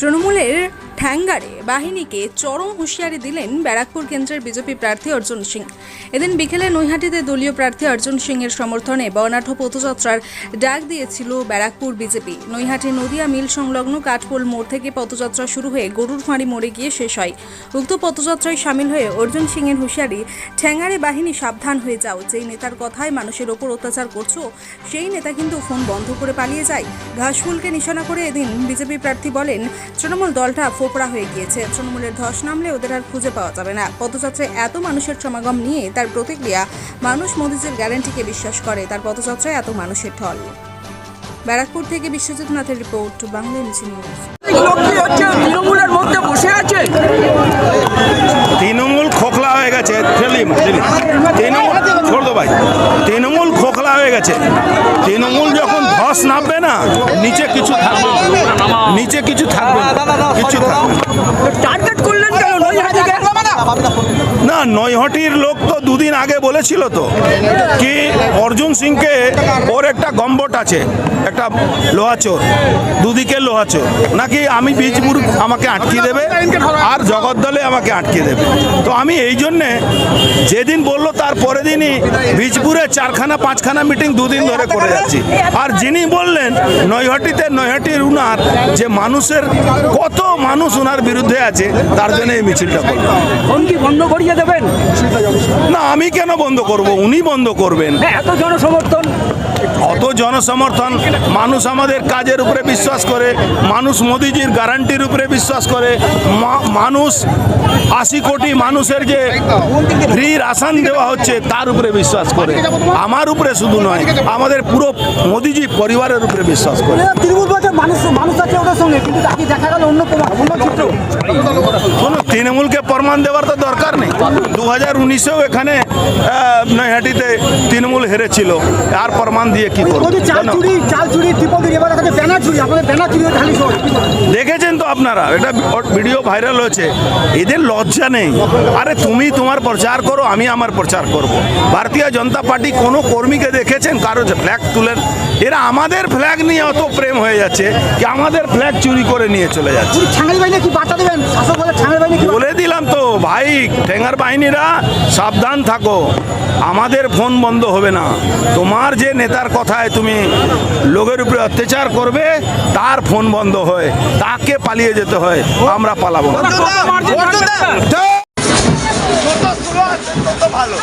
তৃণমূলের ঠ্যাঙ্গারে বাহিনীকে চরম হুঁশিয়ারি দিলেন ব্যারাকপুর কেন্দ্রের বিজেপি প্রার্থী অর্জুন সিং। এদিন বিকেলে নৈহাটিতে দলীয় প্রার্থী অর্জুন সিং এর সমর্থনে বর্ণাঢ্য পথযাত্রার ডাক দিয়েছিল ব্যারাকপুর বিজেপি। নৈহাটি নদিয়া মিল সংলগ্ন কাঠপোল মোড় থেকে পথযাত্রা শুরু হয়ে গরুর ফাঁড়ি মোড়ে গিয়ে শেষ হয়। উক্ত পথযাত্রায় সামিল হয়ে অর্জুন সিং এর হুঁশিয়ারি, ঠ্যাঙ্গারে বাহিনী সাবধান হয়ে যাও, যেই নেতার কথায় মানুষের ওপর অত্যাচার করছ, সেই নেতা কিন্তু ফোন বন্ধ করে পালিয়ে যায়। ঘাসফুলকে নিশানা করে এদিন বিজেপি প্রার্থী বলেন, তৃণমূল দলটা ফোপড়া হয়ে গিয়েছে। তৃণমূলের ধস নামলে ওদের আর খুঁজে পাওয়া যাবে না। পথযাত্রায় এত মানুষের সমাগম নিয়ে তার প্রতিক্রিয়া মানুষ মোদিজির গ্যারান্টিকে বিশ্বাস করে তার পথযাত্রায় এত মানুষের ঢল। ব্যারাকপুর থেকে বিশ্বজিৎ নাথের রিপোর্ট বাংলা নিউজ। তৃণমূলের মধ্যে বসে আছে? তৃণমূল খোখলা হয়ে গেছে। তৃণমূল ছোড় দো ভাই। তৃণমূল খোখলা হয়ে গেছে। তৃণমূল যখন ধস নামবে না নিচে কিছু থাকবে। নিচে কিছু থাকবে। কিছু থাকবে টার্গেট করলেন কেন? নৈহাটিকে না নৈহটির লোক তো দুদিন আগে বলেছিল তো কি অর্জুন সিংকে ওর একটা গম্বট আছে। একটা লোহাচোর দুদিকে লোহাচোর নাকি আমি বীজপুর আমাকে আটকে দেবে আর জগদ্দলে আমাকে আটকে দেবে? তো আমি এই জন্যে যেদিন বলল তার পরের দিনই বীজপুরে চারখানা পাঁচখানা মিটিং দুদিন ধরে করে যাচ্ছি। আর যিনি বললেন নৈহাটিতে নৈহাটির উনার যে মানুষের কত মানুষ উনার বিরুদ্ধে আছে তার জন্য এই মিছিলটা করলাম কি বন্ধ করিয়ে দেবেন? না আমি কেন বন্ধ করব? উনি বন্ধ করবেন। হ্যাঁ এত জনসমর্থন। অত জনসমর্থন মানুষ আমাদের কাজের উপরে বিশ্বাস করে মানুষ মোদিজির গ্যারান্টির উপরে বিশ্বাস করে মানুষ আশি কোটি মানুষের যে ফ্রি রাশন দেওয়া হচ্ছে তার উপরে বিশ্বাস করে। আমার উপরে শুধু নয় আমাদের পুরো মোদিজি পরিবারের উপরে বিশ্বাস করে। তৃণমূল মানুষ মানুষ আছে সঙ্গে কিন্তু দেখা গেল অন্য তৃণমূলকে প্রমাণ দেওয়ার তো দরকার নেই। দু হাজার উনিশেও এখানে নৈহাটিতে তৃণমূল হেরেছিল। আর প্রমাণ দিয়ে কি করব? দেখেছেন তো আপনারা এটা ভিডিও ভাইরাল হয়েছে। এদের লজ্জা নেই। আরে তুমি তোমার প্রচার করো আমি আমার প্রচার করব। ভারতীয় জনতা পার্টি কোনো কর্মীকে দেখেছেন? কারও ফ্ল্যাগ তুলেন? এরা আমাদের ফ্ল্যাগ নিয়ে অত প্রেম হয়ে যাচ্ছে কি আমাদের ফ্ল্যাগ চুরি করে নিয়ে চলে যাচ্ছে। বাহিনী কি বার্তা দেবেন? শাসক ছাঙালি বাহিনী বলে দিলাম তো, ভাই, ঠেঙ্গার বাহিনীরা সাবধান থাকো। আমাদের ফোন বন্ধ হবে না। তোমার যে নেতার কথায় তুমি লোকের উপরে অত্যাচার করবে, তার ফোন বন্ধ হয়। তাকে পালিয়ে যেতে হয়। আমরা পালাবো? ভালো।